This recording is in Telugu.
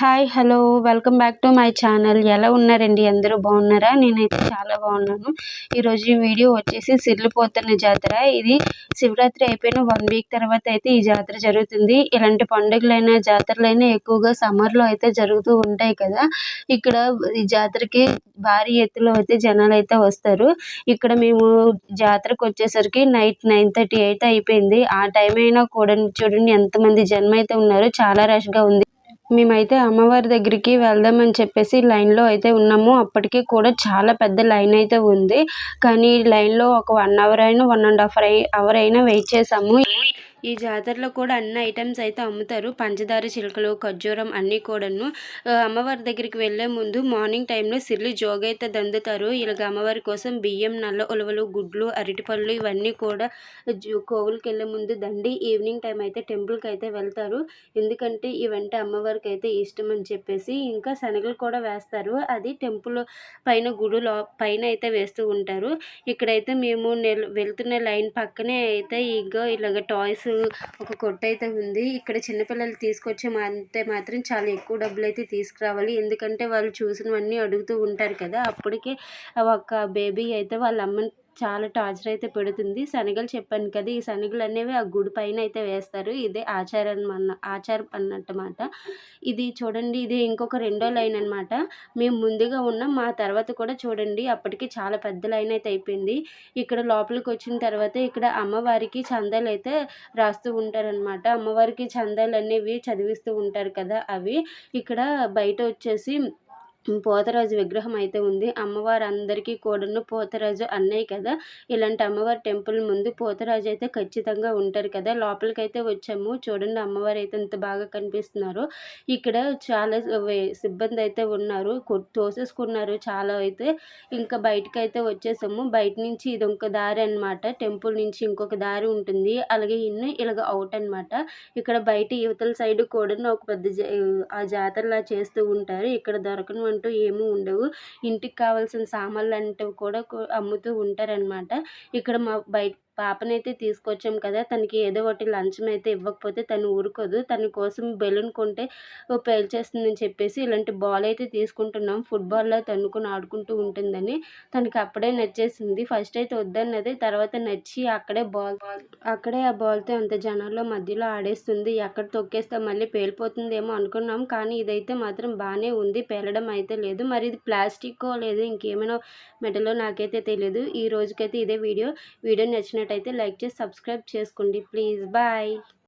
Hi hello welcome back to my channel ఎలా ఉన్నారండి? అందరూ బాగున్నారా? నేనైతే చాలా బాగున్నాను. ఈరోజు ఈ వీడియో వచ్చేసి సిర్లిపోతున్న జాతర. ఇది శివరాత్రి అయిపోయిన వన్ వీక్ తర్వాత అయితే ఈ జాతర జరుగుతుంది. ఇలాంటి పండుగలైనా జాతరలైనా ఎక్కువగా సమ్మర్లో అయితే జరుగుతూ ఉంటాయి కదా. ఇక్కడ ఈ జాతరకి భారీ ఎత్తులో అయితే జనాలు అయితే వస్తారు. ఇక్కడ మేము జాతరకు వచ్చేసరికి నైట్ నైన్ థర్టీ అయితే అయిపోయింది. ఆ టైం అయినా కూడా చూడండి ఎంతమంది జనం అయితే ఉన్నారు. చాలా రష్గా ఉంది. మేమైతే అమ్మవారి దగ్గరికి వెళ్దామని చెప్పేసి లైన్లో అయితే ఉన్నాము. అప్పటికి కూడా చాలా పెద్ద లైన్ అయితే ఉంది. కానీ లైన్లో ఒక వన్ అవర్ అయినా వన్ అండ్ హాఫ్ అవర్ అయినా వెయిట్ చేసాము ఈ జాతరలో కూడా అన్ని ఐటమ్స్ అయితే అమ్ముతారు. పంచదార చిలుకలు ఖర్జూరం అన్నీ కూడాను. అమ్మవారి దగ్గరికి వెళ్ళే ముందు మార్నింగ్ టైంలో సిర్లి జోగైతే దందుతారు. ఇలాగ అమ్మవారి కోసం బియ్యం నల్ల ఉలవలు గుడ్లు అరటిపళ్ళు ఇవన్నీ కూడా కోవులకి వెళ్ళే ముందు దండి. ఈవినింగ్ టైం అయితే టెంపుల్కి అయితే వెళ్తారు. ఎందుకంటే ఇవంటే అమ్మవారికి అయితే ఇష్టం అని చెప్పేసి ఇంకా శనగలు కూడా వేస్తారు. అది టెంపుల్ పైన గుడిలో పైన అయితే వేస్తూ ఉంటారు. ఇక్కడైతే మేము వెళ్తున్న లైన్ పక్కనే అయితే ఇగో ఇలాగ టాయ్స్ ఒక కొట్టు అయితే ఉంది. ఇక్కడ చిన్నపిల్లలు తీసుకొచ్చే అంటే మాత్రం చాలా ఎక్కువ డబ్బులు అయితే తీసుకురావాలి. ఎందుకంటే వాళ్ళు చూసినవన్నీ అడుగుతూ ఉంటారు కదా. అప్పటికే ఒక బేబీ అయితే వాళ్ళ అమ్మని చాలా టార్చర్ అయితే పెడుతుంది. శనగలు చెప్పాను కదా ఈ శనగలు అనేవి ఆ గుడి పైన అయితే వేస్తారు. ఇదే ఆచారం అన్న ఆచారం అన్నమాట ఇది చూడండి ఇది ఇంకొక రెండో లైన్ అనమాట మేము ముందుగా ఉన్నాం మా తర్వాత కూడా చూడండి. అప్పటికి చాలా పెద్ద లైన్ అయితే అయిపోయింది. ఇక్కడ లోపలికి వచ్చిన తర్వాత ఇక్కడ అమ్మవారికి చందాలు అయితే రాస్తూ ఉంటారనమాట అమ్మవారికి చందాలు అనేవి చదివిస్తూ ఉంటారు కదా అవి. ఇక్కడ బయట వచ్చేసి పోతరాజు విగ్రహం అయితే ఉంది. అమ్మవారు అందరికీ కూడాను పోతరాజు అన్నయ్య కదా. ఇలాంటి అమ్మవారి టెంపుల్ ముందు పోతరాజు అయితే ఖచ్చితంగా ఉంటారు కదా. లోపలికి అయితే వచ్చాము. చూడండి అమ్మవారు అయితే ఎంత బాగా కనిపిస్తున్నారు. ఇక్కడ చాలా సిబ్బంది అయితే ఉన్నారు. తోసేసుకున్నారు చాలా అయితే. ఇంకా బయటకు అయితే వచ్చేసాము. బయట నుంచి ఇది ఒక దారి అనమాట టెంపుల్ నుంచి ఇంకొక దారి ఉంటుంది. అలాగే ఇన్ని ఇలాగ అవుట్ అనమాట ఇక్కడ బయట యువతల సైడ్ కూడా ఒక పెద్ద ఆ జాతరలా చేస్తూ ఉంటారు. ఇక్కడ దొరకని అంటూ ఏమీ ఉండవు. ఇంటికి కావాల్సిన సామాన్లు అంటూ కూడా అమ్ముతూ ఉంటారనమాట ఇక్కడ మా బయట పాపనైతే తీసుకొచ్చాం కదా తనకి ఏదో ఒకటి లంచం అయితే ఇవ్వకపోతే తను ఊరుకోదు. తన కోసం బెలూన్ కొంటే పేల్చేస్తుందని చెప్పేసి ఇలాంటి బాల్ అయితే తీసుకుంటున్నాం. ఫుట్బాల్లో తన్నుకొని ఆడుకుంటూ ఉంటుందని తనకి అప్పుడే నచ్చేసింది. ఫస్ట్ అయితే వద్దన్నది తర్వాత నచ్చి అక్కడే బాల్ అక్కడే ఆ బాల్తో అంత జనాల్లో మధ్యలో ఆడేస్తుంది. ఎక్కడ తొక్కేస్తే మళ్ళీ పేలిపోతుందేమో అనుకున్నాం. కానీ ఇదైతే మాత్రం బాగానే ఉంది. పేలడం అయితే లేదు. మరి ఇది ప్లాస్టిక్కో లేదు ఇంకేమైనా మెటలో నాకైతే తెలియదు ఈ రోజుకైతే ఇదే వీడియో. వీడియో నచ్చినట్టు నచ్చినట్టయితే లైక్ చేసి సబ్స్క్రైబ్ చేసుకోండి. Please bye.